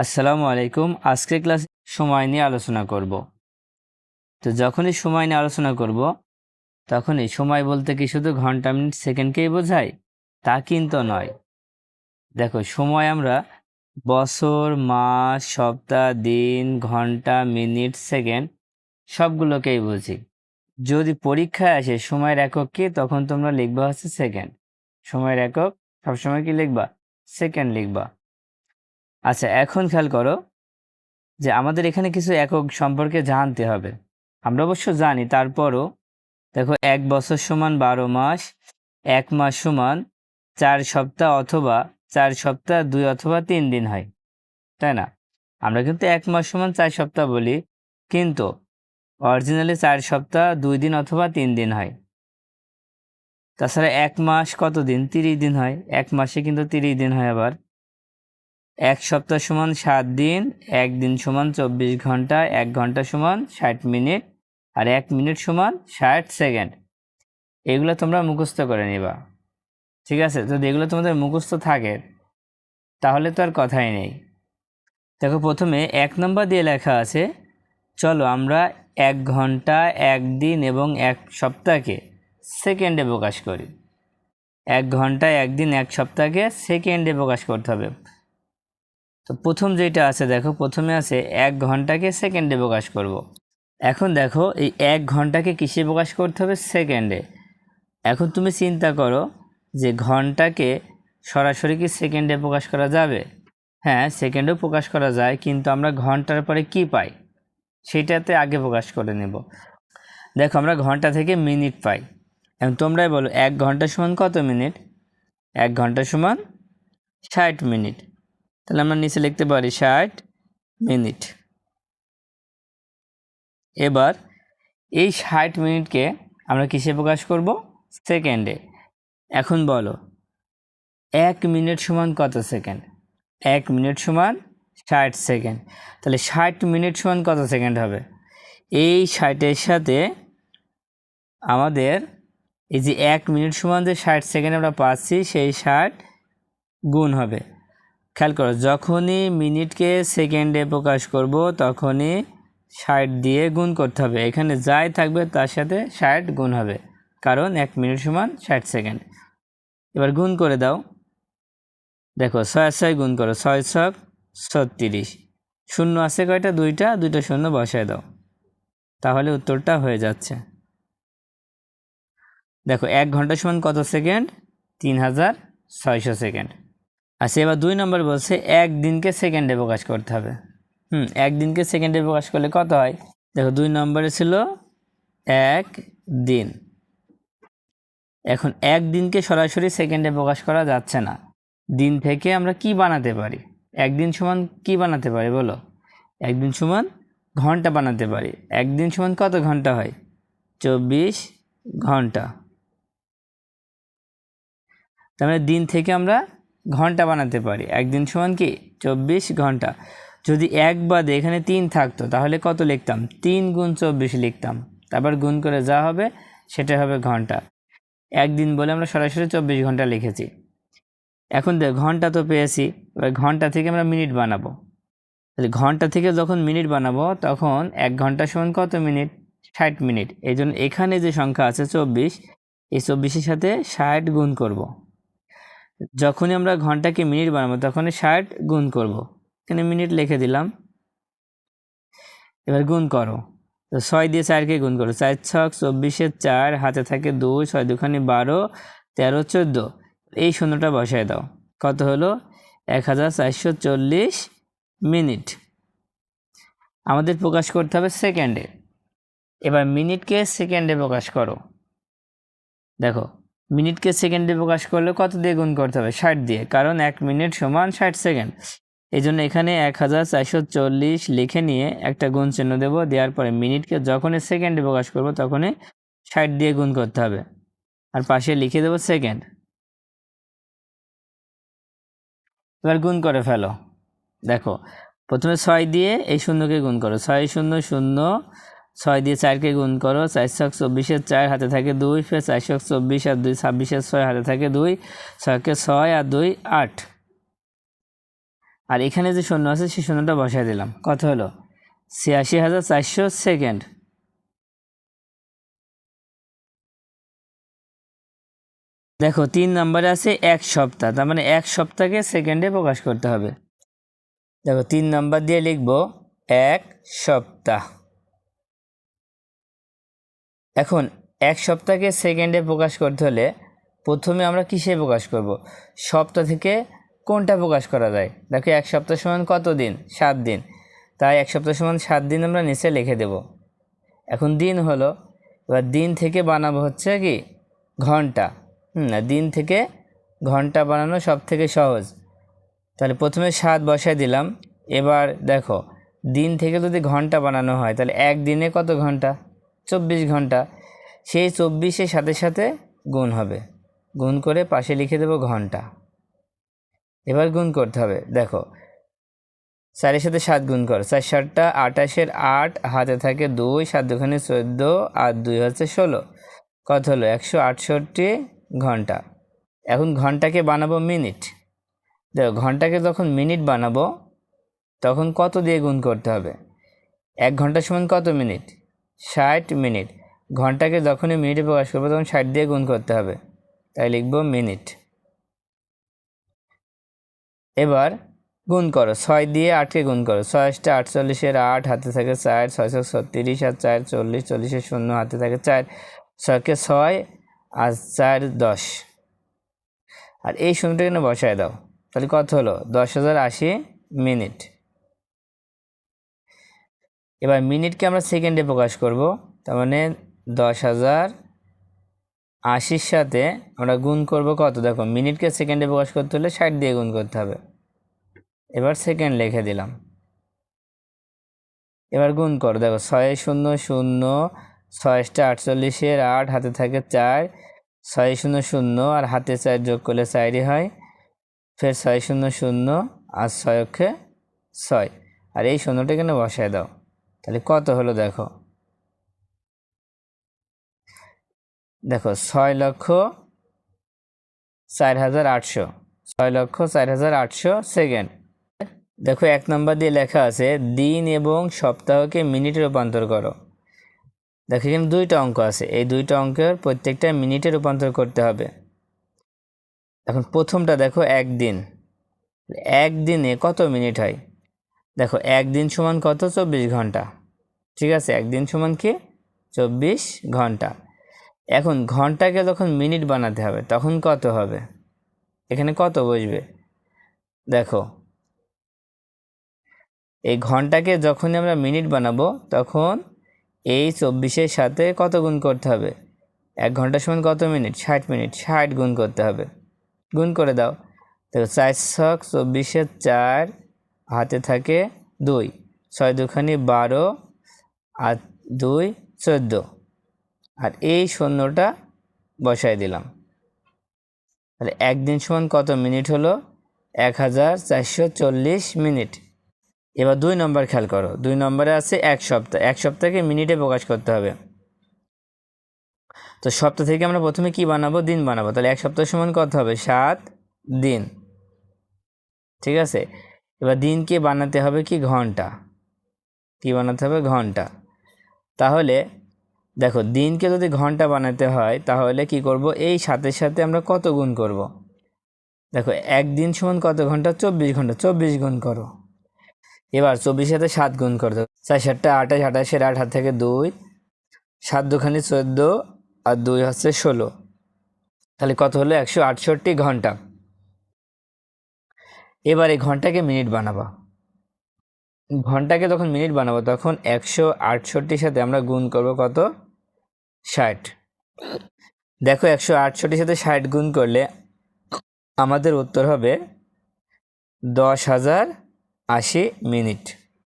আসসালামু আলাইকুম, আজকের ক্লাস সময় নিয়ে আলোচনা করব। তো যখনই সময় নিয়ে আলোচনা করব, তখনই সময় বলতে কি শুধু ঘণ্টা, মিনিট, সেকেন্ডকেই বোঝায় তা কিন্তু নয়। দেখো, সময় আমরা বছর, মাস, সপ্তাহ, দিন, ঘণ্টা, মিনিট, সেকেন্ড সবগুলোকেই বুঝি। যদি পরীক্ষায় আসে সময়ের একক কি, তখন তোমরা লিখবা হচ্ছে সেকেন্ড। সময়ের একক সবসময় কি লিখবা? সেকেন্ড লিখবা। আচ্ছা এখন খেয়াল করো যে আমাদের এখানে কিছু একক সম্পর্কে জানতে হবে। আমরা অবশ্য জানি, তারপরও দেখো এক বছর সমান বারো মাস, এক মাস সমান চার সপ্তাহ অথবা চার সপ্তাহ, দুই অথবা তিন দিন হয়, তাই না? আমরা কিন্তু এক মাস সমান চার সপ্তাহ বলি, কিন্তু অরিজিনালি চার সপ্তাহ, দুই দিন অথবা তিন দিন হয়। তাছাড়া এক মাস কত দিন? তিরিশ দিন হয়, এক মাসে কিন্তু তিরিশ দিন হয় আবার। এক সপ্তাহ সমান সাত দিন, এক দিন সমান চব্বিশ ঘণ্টা, এক ঘণ্টা সমান ষাট মিনিট আর এক মিনিট সমান ষাট সেকেন্ড। এগুলো তোমরা মুখস্থ করে নিবা। ঠিক আছে? যদি এগুলো তোমাদের মুখস্থ থাকে, তাহলে তো আর কথাই নেই। দেখো, প্রথমে এক নম্বর দিয়ে লেখা আছে, চলো আমরা এক ঘণ্টা, এক দিন এবং এক সপ্তাহকে সেকেন্ডে প্রকাশ করি। এক ঘণ্টা একদিন এক সপ্তাহকে সেকেন্ডে প্রকাশ করতে হবে। তো প্রথম যেটা আছে, দেখো, প্রথমে আছে এক ঘন্টাকে সেকেন্ডে প্রকাশ করব। এখন দেখো, এই এক ঘন্টাকে কিসে প্রকাশ করতে হবে? সেকেন্ডে এখন তুমি চিন্তা করো যে ঘন্টাকে সরাসরি কি সেকেন্ডে প্রকাশ করা যাবে? হ্যাঁ সেকেন্ডেও প্রকাশ করা যায়, কিন্তু আমরা ঘণ্টার পরে কি পাই? সেটাতে আগে প্রকাশ করে নেব। দেখো, আমরা ঘণ্টা থেকে মিনিট পাই। এখন তোমরাই বলো, এক ঘণ্টা সমান কত মিনিট? এক ঘণ্টা সমান ষাট মিনিট। তাহলে আমরা নিচে লিখতে পারি ষাট মিনিট। এবার এই ষাট মিনিটকে আমরা কিসে প্রকাশ করব? সেকেন্ডে। এখন বলো, এক মিনিট সমান কত সেকেন্ড? এক মিনিট সমান ষাট সেকেন্ড। তাহলে ষাট মিনিট সমান কত সেকেন্ড হবে? এই ষাটের সাথে আমাদের এই যে এক মিনিট সমান যে ষাট সেকেন্ড আমরা পাচ্ছি, সেই ষাট গুণ হবে। খেয়াল করো, যখনই মিনিটকে সেকেন্ডে প্রকাশ করব, তখনই ষাট দিয়ে গুণ করতে হবে। এখানে যাই থাকবে, তার সাথে ষাট গুণ হবে, কারণ এক মিনিট সমান ষাট সেকেন্ড। এবার গুণ করে দাও। দেখো, ছয় ছয় গুণ করো, ছয় ছক ছত্রিশ। শূন্য আছে কয়টা? দুইটা দুইটা শূন্য বসায় দাও। তাহলে উত্তরটা হয়ে যাচ্ছে। দেখো, এক ঘণ্টা সমান কত সেকেন্ড? তিন হাজার ছয়শো সেকেন্ড। আচ্ছা এবার দুই নম্বর বলছে, এক দিনকে সেকেন্ডে প্রকাশ করতে হবে। হুম একদিনকে সেকেন্ডে প্রকাশ করলে কত হয়? দেখো, দুই নম্বরে ছিল এক দিন। এখন এক দিনকে সরাসরি সেকেন্ডে প্রকাশ করা যাচ্ছে না। দিন থেকে আমরা কি বানাতে পারি? একদিন সমান কি বানাতে পারি বলো? একদিন সমান ঘণ্টা বানাতে পারি। একদিন সমান কত ঘণ্টা হয়? চব্বিশ ঘণ্টা। তার মানে দিন থেকে আমরা ঘণ্টা বানাতে পারি। একদিন সমান কি? চব্বিশ ঘণ্টা। যদি এক বাদে এখানে তিন থাকতো, তাহলে কত লিখতাম? তিন গুণ চব্বিশ লিখতাম। তারপর গুণ করে যা হবে, সেটা হবে ঘণ্টা। একদিন বলে আমরা সরাসরি চব্বিশ ঘণ্টা লিখেছি। এখন দেখ, ঘণ্টা তো পেয়েছি, এবার ঘণ্টা থেকে আমরা মিনিট বানাবো। তাহলে ঘণ্টা থেকে যখন মিনিট বানাবো, তখন এক ঘণ্টা সমান কত মিনিট? ষাট মিনিট। এই জন্য এখানে যে সংখ্যা আছে চব্বিশ, এই চব্বিশের সাথে ষাট গুণ করব। যখনই আমরা ঘন্টাকে মিনিট বানাবো, তখনই ষাট গুণ করব। এখানে মিনিট লিখে দিলাম। এবার গুণ করো। তো ছয় দিয়ে চারকে গুণ করো। চার ছক চব্বিশের চার, হাতে থাকে দুই, ছয় দুখানি বারো, তেরো চোদ্দ। এই শূন্যটা বসায় দাও। কত হলো? এক হাজার চারশো চল্লিশ মিনিট। আমাদের প্রকাশ করতে হবে সেকেন্ডে। এবার মিনিটকে সেকেন্ডে প্রকাশ করো। দেখো মিনিটকে সেকেন্ডে প্রকাশ করলে কত দিয়ে গুণ করতে হবে? ষাট দিয়ে, কারণ এক মিনিট সমান ষাট সেকেন্ড। এই জন্য এখানে এক হাজার চারশো চল্লিশ লিখে নিয়ে একটা গুণ চিহ্ন দেবো, দেওয়ার পরে মিনিটকে যখনই সেকেন্ডে প্রকাশ করব তখনই ষাট দিয়ে গুণ করতে হবে। আর পাশে লিখে দেবো সেকেন্ড। এবার গুণ করে ফেলো। দেখো, প্রথমে ছয় দিয়ে এই শূন্যকে গুণ করো। ছয় শূন্য শূন্য ছয় দিয়ে চারকে গুণ করো চার ছক চব্বিশের চার হাতে থাকে দুই, ফের চার ছক চব্বিশ আর দুই, ছাব্বিশের ছয় হাতে থাকে দুই, ছয়কে ছয় আর দুই, আট। আর এখানে যে শূন্য আছে, সেই শূন্যটা বসায় দিলাম। কত হলো? ছিয়াশি হাজার চারশো সেকেন্ড। দেখো, তিন নম্বরে আছে এক সপ্তাহ, তার মানে এক সপ্তাহকে সেকেন্ডে প্রকাশ করতে হবে। দেখো, তিন নম্বর দিয়ে লিখব, এক সপ্তাহ। এখন এক সপ্তাহকে সেকেন্ডে প্রকাশ করতে হলে প্রথমে আমরা কিসে প্রকাশ করব? সপ্তাহ থেকে কোনটা প্রকাশ করা যায়? দেখো এক সপ্তাহ সমান কত দিন? সাত দিন। তাই এক সপ্তাহ সমান সাত দিন আমরা নিচে লিখে দেব। এখন দিন হলো, এবার দিন থেকে বানাবো হচ্ছে কি? ঘণ্টা। না, দিন থেকে ঘণ্টা বানানো সব থেকে সহজ। তাহলে প্রথমে সাত বসায় দিলাম। এবার দেখো, দিন থেকে যদি ঘণ্টা বানানো হয়, তাহলে এক দিনে কত ঘণ্টা? চব্বিশ ঘণ্টা। সেই চব্বিশের সাথে সাথে গুণ হবে। গুণ করে পাশে লিখে দেবো ঘণ্টা। এবার গুণ করতে হবে। দেখো, চারের সাথে সাত গুণ করো। চার সাতটা আটাশের আট, হাতে থাকে দুই, সাত দুখানে চোদ্দ, আর দুই হচ্ছে ষোলো। কত হলো? একশো আটষট্টি ঘণ্টা। এখন ঘন্টাকে বানাবো মিনিট। দেখো, ঘন্টাকে যখন মিনিট বানাবো, তখন কত দিয়ে গুণ করতে হবে? এক ঘণ্টা সমান কত মিনিট? ষাট মিনিট। ঘন্টাকে যখনই মিনিটে প্রকাশ করব, তখন ষাট দিয়ে গুণ করতে হবে। তাই লিখব মিনিট। এবার গুণ করো। ছয় দিয়ে আটকে গুণ করো। ছয়টা আটচল্লিশের আট, হাতে থাকে চার। ছয়শো ছত্রিশ আর চার চল্লিশ, চল্লিশের শূন্য, হাতে থাকে চার। ছয়কে ছয় আর চার দশ। আর এই শূন্যটা কেন বসায় দাও। তাহলে কত হলো? দশ হাজার আশি মিনিট। এবার মিনিটকে আমরা সেকেন্ডে প্রকাশ করব, তার মানে দশ হাজার আশির সাথে আমরা গুণ করব কত? দেখো, মিনিটকে সেকেন্ডে প্রকাশ করতে হলে ষাট দিয়ে গুণ করতে হবে। এবার সেকেন্ড লিখে দিলাম। এবার গুণ করো। দেখো, ছয় শূন্য শূন্য, ছয়টা আটচল্লিশের আট, হাতে থাকে চার। ছয় শূন্য শূন্য, আর হাতে চার যোগ করলে চারই হয়। ফের ছয় শূন্য শূন্য, আর ছয় অক্ষে ছয়। আর এই শূন্যটা এখানে বসায় দাও। তাহলে কত হলো দেখো? দেখো, ছয় লক্ষ চার হাজার আটশো। ছয় লক্ষ চার হাজার আটশো সেকেন্ড। দেখো, এক নম্বর দিয়ে লেখা আছে, দিন এবং সপ্তাহকে মিনিটে রূপান্তর করো। দেখো, এখানে দুইটা অঙ্ক আছে। এই দুইটা অঙ্কের প্রত্যেকটা মিনিটে রূপান্তর করতে হবে। এখন প্রথমটা দেখো, একদিন। একদিনে কত মিনিট হয়? দেখো, একদিন সমান কত? চব্বিশ ঘণ্টা। ঠিক আছে? একদিন সমান কি? চব্বিশ ঘণ্টা। এখন ঘন্টাকে যখন মিনিট বানাতে হবে, তখন কত হবে? এখানে কত বসবে? দেখো, এই ঘন্টাকে যখনই আমরা মিনিট বানাবো, তখন এই চব্বিশের সাথে কত গুণ করতে হবে? এক ঘণ্টা সমান কত মিনিট? ষাট মিনিট। ষাট গুণ করতে হবে। গুণ করে দাও। তো চার ছক চব্বিশের চার হাতে থাকে দুই। ছয় দুখানি বারো আর দুই চোদ্দ। আর এই শূন্যটা বসাই দিলাম। তাহলে একদিন সমান কত মিনিট হলো? এক হাজার চারশো চল্লিশ মিনিট। এবার দুই নম্বর খেয়াল করো। দুই নম্বরে আছে এক সপ্তাহ। এক সপ্তাহকে মিনিটে প্রকাশ করতে হবে। তো সপ্তাহ থেকে আমরা প্রথমে কি বানাবো? দিন বানাবো। তাহলে এক সপ্তাহ সমান কত হবে? সাত দিন। ঠিক আছে? এবার দিনকে বানাতে হবে কি ঘণ্টা? কি বানাতে হবে? ঘণ্টা। তাহলে দেখো, দিনকে যদি ঘণ্টা বানাতে হয়, তাহলে কি করব? এই সাথে সাথে আমরা কত গুণ করব। দেখো একদিন সমান কত ঘণ্টা? চব্বিশ ঘণ্টা। চব্বিশ গুণ করো। এবার চব্বিশ সাথে সাত গুণ করতে চার সাতটা, আঠাশ, আঠাশের আট হাত থেকে দুই। সাত দুখানি চোদ্দ আর দুই হচ্ছে ষোলো। তাহলে কত হলো? একশো আটষট্টি ঘণ্টা। এবার ঘন্টাকে মিনিট বানাবো। ঘন্টাকে যখন মিনিট বানাবো, তখন একশো আটষট্টির সাথে আমরা গুণ করব কত? ষাট। দেখো, একশো আটষট্টির সাথে ষাট গুণ করলে আমাদের উত্তর হবে দশ হাজার আশি মিনিট।